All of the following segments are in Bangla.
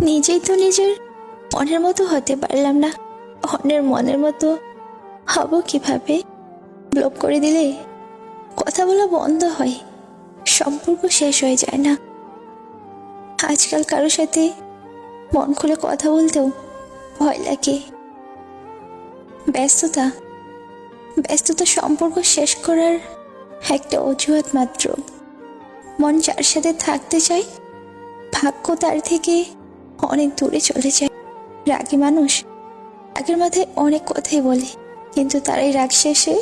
নিজেই তো নিজের মনের মতো হতে পারলাম না। অন্যের মনের মতো হব কীভাবে? ব্লক করে দিলে কথা বলা বন্ধ হয়, সম্পর্ক শেষ হয়ে যায় না। আজকাল কারোর সাথে মন খুলে কথা বলতেও ভয় লাগে। ব্যস্ততা ব্যস্ততা সম্পর্ক শেষ করার একটা অজুহাত মাত্র। মন যার সাথে থাকতে চায়, ভাগ্য তার থেকে অনেক দূরে চলে যায়। রাগী মানুষ রাগের মাথায় অনেক কথাই বলে, কিন্তু তারাই রাগ শেষে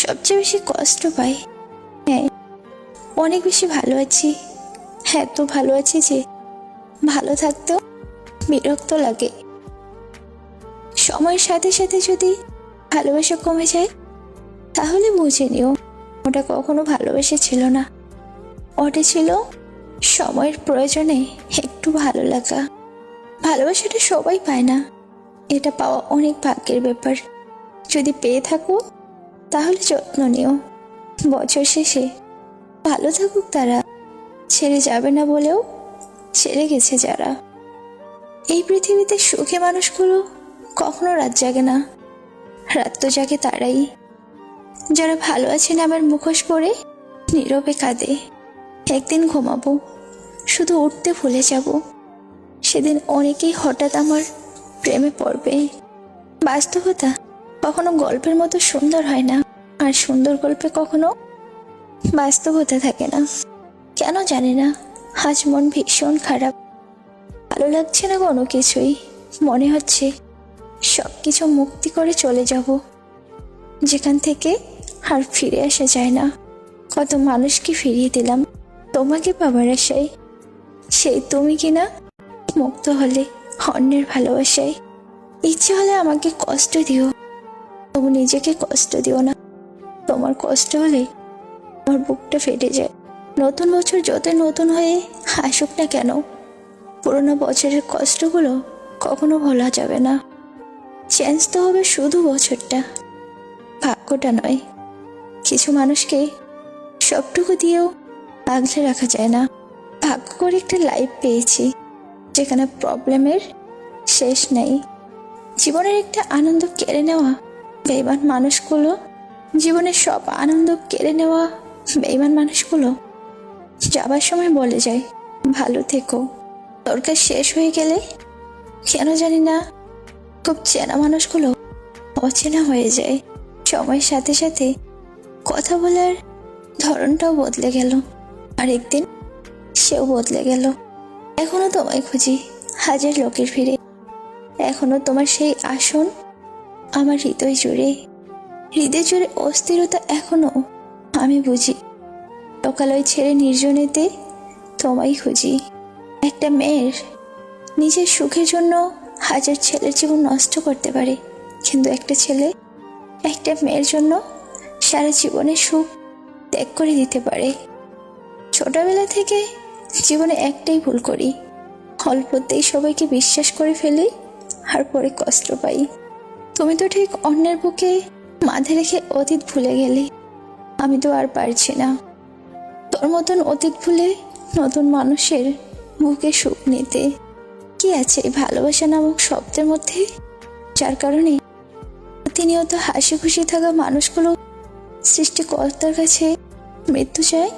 সবচেয়ে বেশি কষ্ট পায়। হ্যাঁ অনেক বেশি ভালো আছি। হ্যাঁ তো ভালো আছি যে ভালো থাকতেও বিরক্ত লাগে। সময়ের সাথে সাথে যদি ভালোবাসা কমে যায়, তাহলে বুঝে নিও, ওটা কখনো ভালোবেসে ছিল না। ওটা ছিল সময়ের প্রয়োজনে একটু ভালো লাগা। ভালোবাসাটা সবাই পায় না। এটা পাওয়া অনেক ভাগ্যের ব্যাপার। যদি পেয়ে থাকো, তাহলে যত্ন নিও। বছর শেষে ভালো থাকুক তারা। ছেড়ে যাবে না বলেও ছেড়ে গেছে যারা। এই পৃথিবীতে সুখে মানুষগুলো কখনো রাত জাগে না। রাত তো জাগে তারাই। যারা ভালো আছেন আমার মুখোশ পরে নীরবে কাঁদে। একদিন ঘুমাবো। শুধু উঠতে ভুলে যাব। সেদিন অনেকেই হঠাৎ আমার প্রেমে পড়বে। বাস্তবতা কখনো গল্পের মতো সুন্দর হয় না, আর সুন্দর গল্পে কখনো বাস্তবতা থাকে না। কেন জানি না, আজ মন ভীষণ খারাপ। ভালো লাগছে না কোনো কিছুই, মনে হচ্ছে সব কিছু মুক্তি করে চলে যাব। যেখান থেকে আর ফিরে আসা যায় না। কত মানুষকে ফিরিয়ে দিলাম, তোমাকে পাবার আশায় সেই তুমি কিনা? মুক্ত হলে অন্যের ভালোবাসায়। ইচ্ছে হলে আমাকে কষ্ট দিও। তবু নিজেকে কষ্ট দিও না। তোমার কষ্ট হলে আমার বুকটা ফেটে যায়। নতুন বছর যত নতুন হয়ে আসুক না কেন, পুরোনো বছরের কষ্টগুলো কখনো ভোলা যাবে না। চেঞ্জ তো হবে শুধু বছরটা। ভাগ্যটা নয়। কিছু মানুষকে সবটুকু দিয়েও আগলে রাখা যায় না। ভাগ্য করে একটা লাইফ পেয়েছি, যেখানে প্রবলেমের শেষ নেই। জীবনের একটা আনন্দ কেড়ে নেওয়া বেইমান মানুষগুলো, জীবনের সব আনন্দ কেড়ে নেওয়া বেইমান মানুষগুলো, যাবার সময় বলে যায়, ভালো থেকো। দরকার শেষ হয়ে গেলে, কেন জানি না, খুব চেনা মানুষগুলো অচেনা হয়ে যায়। সময়ের সাথে সাথে কথা বলার ধরনটাও বদলে গেল। আর একদিন সেও বদলে গেল। এখনও তোমায় খুঁজি, হাজার লোকের ভিড়ে। এখনও তোমার সেই আসন আমার হৃদয় জুড়ে। হৃদয় জুড়ে অস্থিরতা এখনও আমি বুঝি। লোকালয় ছেড়ে নির্জনেতে তোমায় খুঁজি। একটা মেয়ের নিজের সুখের জন্য হাজার ছেলের জীবন নষ্ট করতে পারে। কিন্তু একটা ছেলে একটা মেয়ের জন্য সারা জীবনের সুখ ত্যাগ করে দিতে পারে। ছোটবেলা থেকে জীবনে একটাই ভুল করি। অল্পতেই সবাইকে বিশ্বাস করে ফেলি, আর পরে কষ্ট পাই। তুমি তো ঠিক অন্যের বুকে মাঝে রেখে অতীত ভুলে গেলে। আমি তো আর পারছি না। তোর মতন অতীত ভুলে নতুন মানুষের বুকে সুখ নিতে। কি আছে এই ভালোবাসা নামক শব্দের মধ্যে? যার কারণে প্রতিনিয়ত হাসি খুশি থাকা মানুষগুলো সৃষ্টিকর্তার কাছে মৃত্যু চায়।